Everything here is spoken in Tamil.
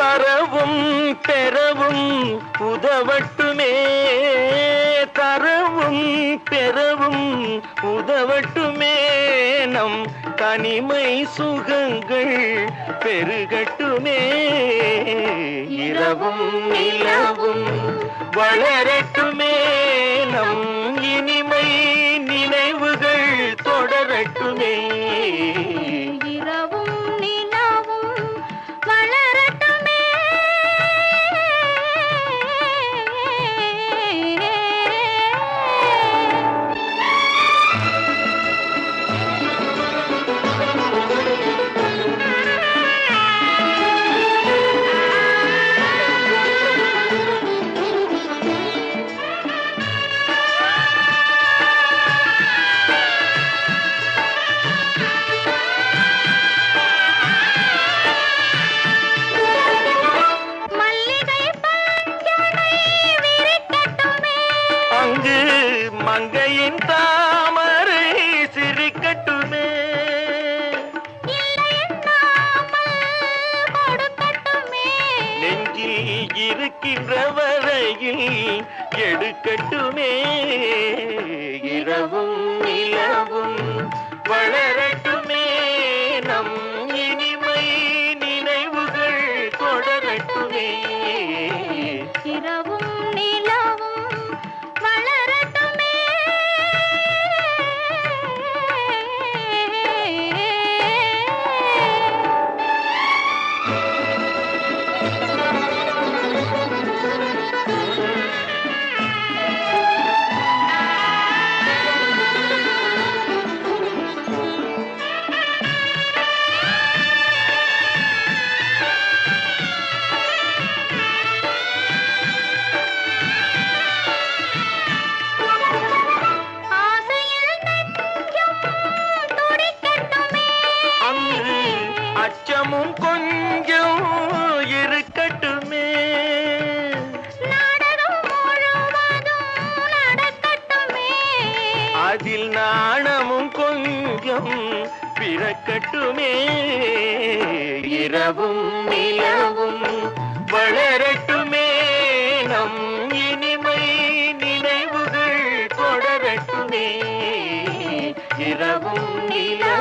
தரவும் பெறவும் உதவட்டுமே. தரவும் பெறவும் உதவட்டுமே. நம் தனிமை சுகங்கள் பெருகட்டுமே. இரவும் நிலவும் வளரட்டுமே. மங்கையின் தாமரை சிரிக்கட்டுமே. நெஞ்சில் இருக்கின்ற வரையில் எடுக்கட்டுமே. இரவும் நிலவும் அதில் நாணமும் கொஞ்சம் பிறக்கட்டுமே. இரவும் நிலவும் வளரட்டுமே. நம் இனிமை நினைவுகள் தொடரட்டுமே. இரவும் நிலவும்